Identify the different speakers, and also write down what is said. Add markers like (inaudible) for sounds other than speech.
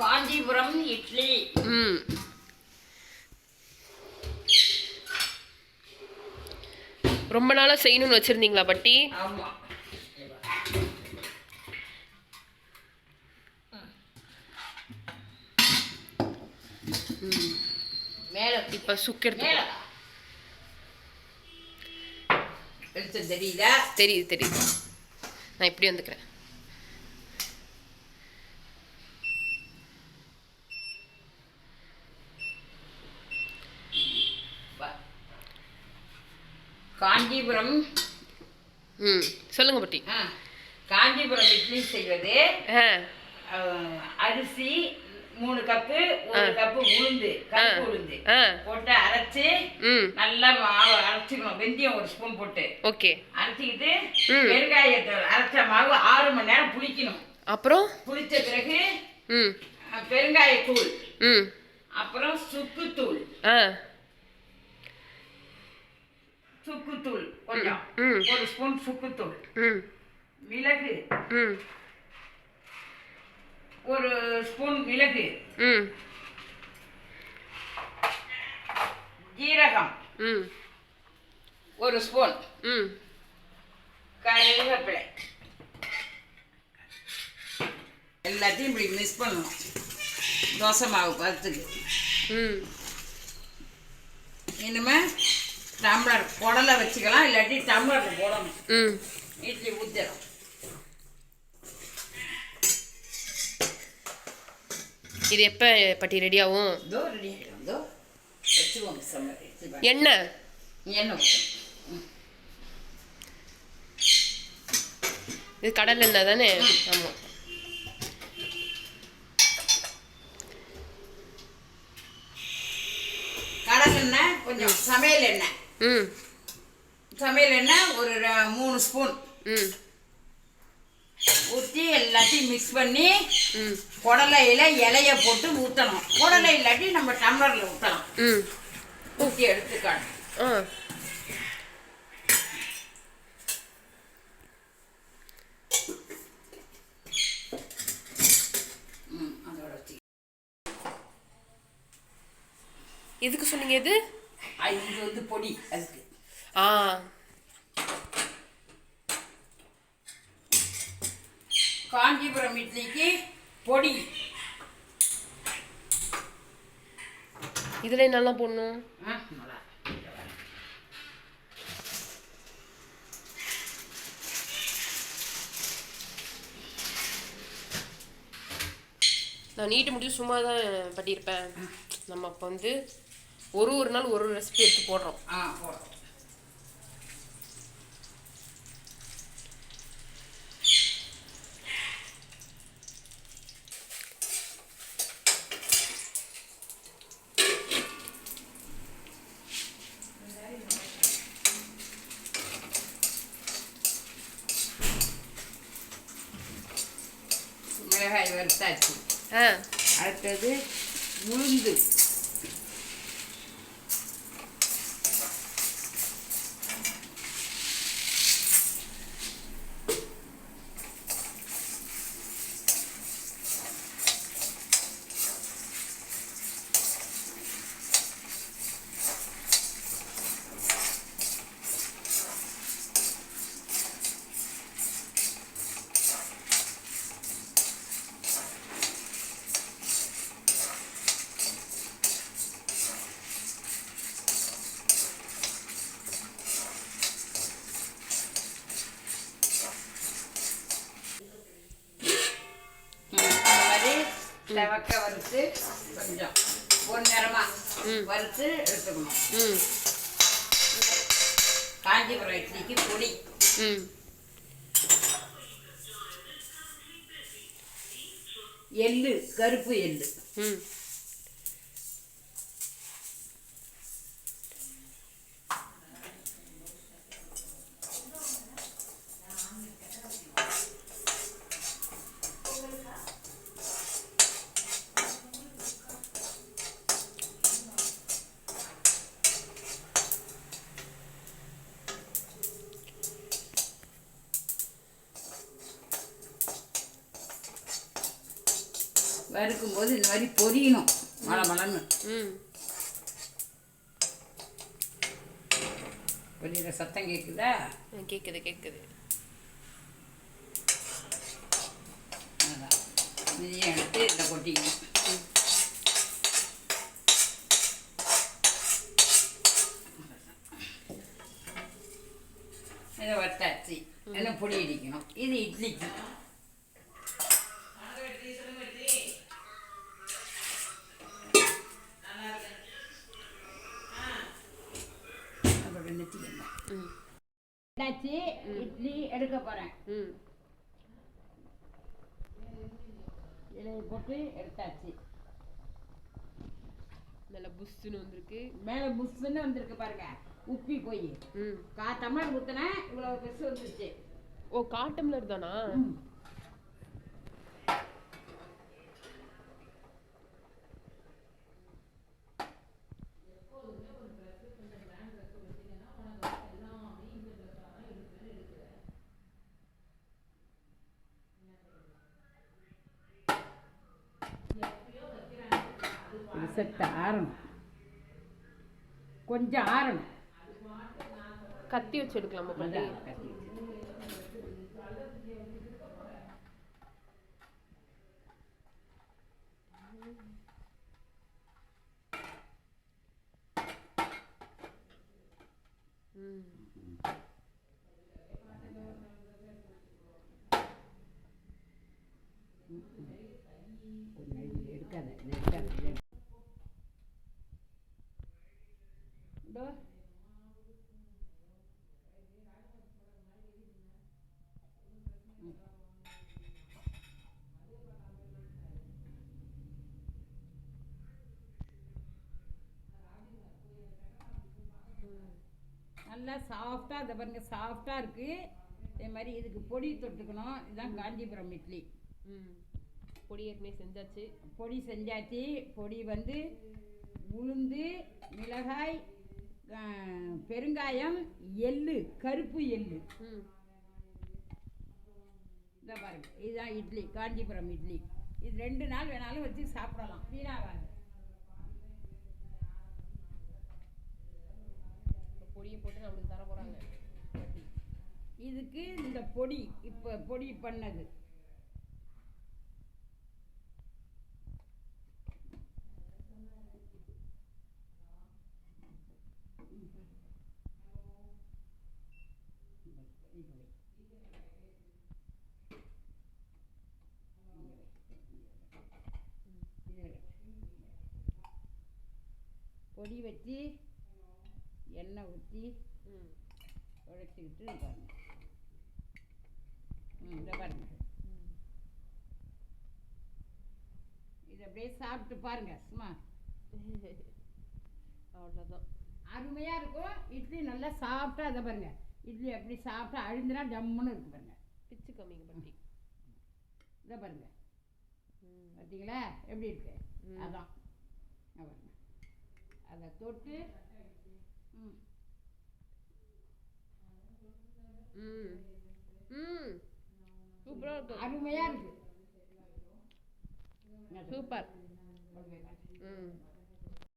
Speaker 1: காஞ்சிபுரம் இட்லி.
Speaker 2: ம். ரொம்ப நாளாக செய்யணும்னு வச்சுருந்தீங்களா பட்டி?
Speaker 1: ஆமா. மேல
Speaker 2: இப்போ
Speaker 1: எடுத்து தெரியுதா?
Speaker 2: தெரியுது தெரியுது. நான் இப்படி வந்துக்கிறேன்.
Speaker 1: காஞ்சிபுரம்.
Speaker 2: ம் சொல்லுங்க பட்டி.
Speaker 1: காஞ்சிபுரம் இட்லி செய்வது. அரிசி மூணு கப்பு ஒரு கப்பு உளுந்து கப்பு உளுந்து போட்டு அரைச்சு நல்லா மாவு அரைச்சிக்கணும். வெந்தயம் ஒரு ஸ்பூன் போட்டு.
Speaker 2: ஓகே.
Speaker 1: அரைச்சிக்கிட்டு. பெருங்காயத்தை அரைச்ச மாவு ஆறு மணி நேரம் புளிக்கணும்.
Speaker 2: அப்புறம்?
Speaker 1: புளிச்ச பிறகு பெருங்காயத்தூள். அப்புறம் சுக்குத்தூள். சுக்குத்தூள் கொஞ்சம். ஒரு ஸ்பூன் சுக்குத்தூள்.
Speaker 2: ம்.
Speaker 1: மிளகு.
Speaker 2: ம்.
Speaker 1: ஒரு ஸ்பூன் மிளகு.
Speaker 2: ம்.
Speaker 1: ஜீரகம்.
Speaker 2: ம்.
Speaker 1: ஒரு ஸ்பூன்.
Speaker 2: ம்.
Speaker 1: கருவேப்பிலை. எல்லாத்தையும் இப்படி மிக்ஸ் பண்ணணும். தோசை மாவு பத்துக்கு
Speaker 2: ம்.
Speaker 1: இனிமே டம்ளர் குடலை வச்சுக்கலாம் இல்லாட்டி டம்ளர் போடணும்.
Speaker 2: ம்.
Speaker 1: இட்லி ஊற்றிடும்
Speaker 2: இது எப்போ பட்டி ரெடி ஆகும்?
Speaker 1: இதோ ரெடி ஆகிடும் இதோ வச்சுக்கோங்க சம்மர்.
Speaker 2: எண்ணெய்
Speaker 1: எண்ணெய்
Speaker 2: இது கடல் எண்ணெய் தானே? ஆமாம்
Speaker 1: கடல் எண்ணெய் கொஞ்சம் சமையல் எண்ணெய்.
Speaker 2: ம்.
Speaker 1: சமையல் எண்ணெய் ஒரு மூணு ஸ்பூன்.
Speaker 2: ம்.
Speaker 1: ஊற்றி எல்லாத்தையும் மிக்ஸ் பண்ணி
Speaker 2: ம்.
Speaker 1: குடலையில் இலைய போட்டு ஊற்றணும் குடலை இல்லாட்டி நம்ம டம்ளரில் ஊற்றலாம்
Speaker 2: ம்.
Speaker 1: ஊற்றி எடுத்துக்கணும்.
Speaker 2: எதுக்கு சொன்னீங்க இது
Speaker 1: இது வந்து பொடி. அதுக்கு
Speaker 2: ஆ.
Speaker 1: காஞ்சிபுரம் இட்லிக்கு பொடி.
Speaker 2: இதில் நல்லா போடணும். நான் நீட்டு முடிச்சு சும்மா தான் பண்ணியிருப்பேன். நம்ம அப்போ வந்து ஒரு ஒரு நாள் ஒரு ஒரு ரெசிபி எடுத்து போடுறோம்.
Speaker 1: ஆ போடுறோம். மிளகாய் வறுத்தாச்சு.
Speaker 2: ஆ.
Speaker 1: அடுத்தது உளுந்து ம், இந்த மாதிரி செவக்க வறுத்து கொஞ்சம் ஒரு நேரமா வறுத்து எடுத்துக்கணும். காஞ்சிபுரம் இட்லிக்கு பொடி.
Speaker 2: ம்.
Speaker 1: எள்ளு கருப்பு எள்ளு.
Speaker 2: ம்.
Speaker 1: வறுக்கும்போது இந்த மாதிரி பொரியணும். மழை மலன்னு பொரியிற சத்தம் கேட்குதா
Speaker 2: கேக்குது
Speaker 1: அதான். இதையும் எடுத்து இதில் கொட்டிக்கணும். இதை வத்தாச்சு எல்லாம் பொடி அடிக்கணும். இது இட்லிக்கு அப்புறம் நிறுத்திக்கணும்
Speaker 2: ம்
Speaker 1: என்னாச்சு இட்லி எடுக்க போகிறேன் இலையை போட்டு எடுத்தாச்சு.
Speaker 2: நல்லா புஷ்ஷுன்னு வந்திருக்கு.
Speaker 1: மேலே புஷ்ஷுன்னு வந்திருக்கு பாருங்க. உப்பி போய். கா டம்ளர் ஊற்றினேன் இவ்வளோ பெருசு வந்துருச்சு.
Speaker 2: ஓ காட்டம்லர் தானா?
Speaker 1: செத்த ஆறணும். கொஞ்சம் ஆறணும்.
Speaker 2: கத்தி வச்சு எடுக்கலாமா பாட்டி
Speaker 1: அதான் கட்டி வச்சு.
Speaker 2: ம்
Speaker 1: கொஞ்சம் இது எடுக்காத இது எடுக்காத இது எடு. இதோ. ம். நல்லா சாஃப்டாக இதை பாருங்க சாஃப்டாக இருக்குது இதே மாதிரி இதுக்கு பொடி தொட்டுக்கணும். இதுதான் காஞ்சிபுரம் இட்லி.
Speaker 2: பொடி ஏற்கனவே செஞ்சாச்சு.
Speaker 1: பொடி செஞ்சாச்சு. பொடி வந்து உளுந்து மிளகாய் பெருங்காயம் எள்ளு கருப்பு எள்ளு. இதை பாருங்க. இதுதான் இட்லி காஞ்சிபுரம் இட்லி. இது ரெண்டு நாள் வேணாலும் வச்சு சாப்பிடலாம். வீணாகாது.
Speaker 2: பொடியும் பொடியை போட்டு நம்மளுக்கு தர போகிறாங்க
Speaker 1: இதுக்கு இந்த பொடி இப்போ பொடி பண்ணது. பொடி வச்சு எண்ணெய் ஊற்றி உழைச்சிக்கிட்டு பாருங்க. ம் இதை பாருங்க. இதை அப்படியே சாப்பிட்டு பாருங்க சும்மா. (laughs)
Speaker 2: அவ்வளோதான்
Speaker 1: அருமையாக இருக்கும். இட்லி நல்லா சாப்பிட்டா இதை பாருங்க. இட்லி அப்படி சாப்பிட்டா அழுந்துனா ஜம்முன்னு இருக்கு பாருங்க.
Speaker 2: பிச்சு கம்மிங்க பாட்டி.
Speaker 1: இதை பாருங்க. பார்த்தீங்களா எப்படி இருக்கு. அதான். பாருங்க. அதை தொட்டு ம்.
Speaker 2: ம். சூப்பராக இருக்கும்
Speaker 1: அருமையாக
Speaker 2: சூப்பர். ம்.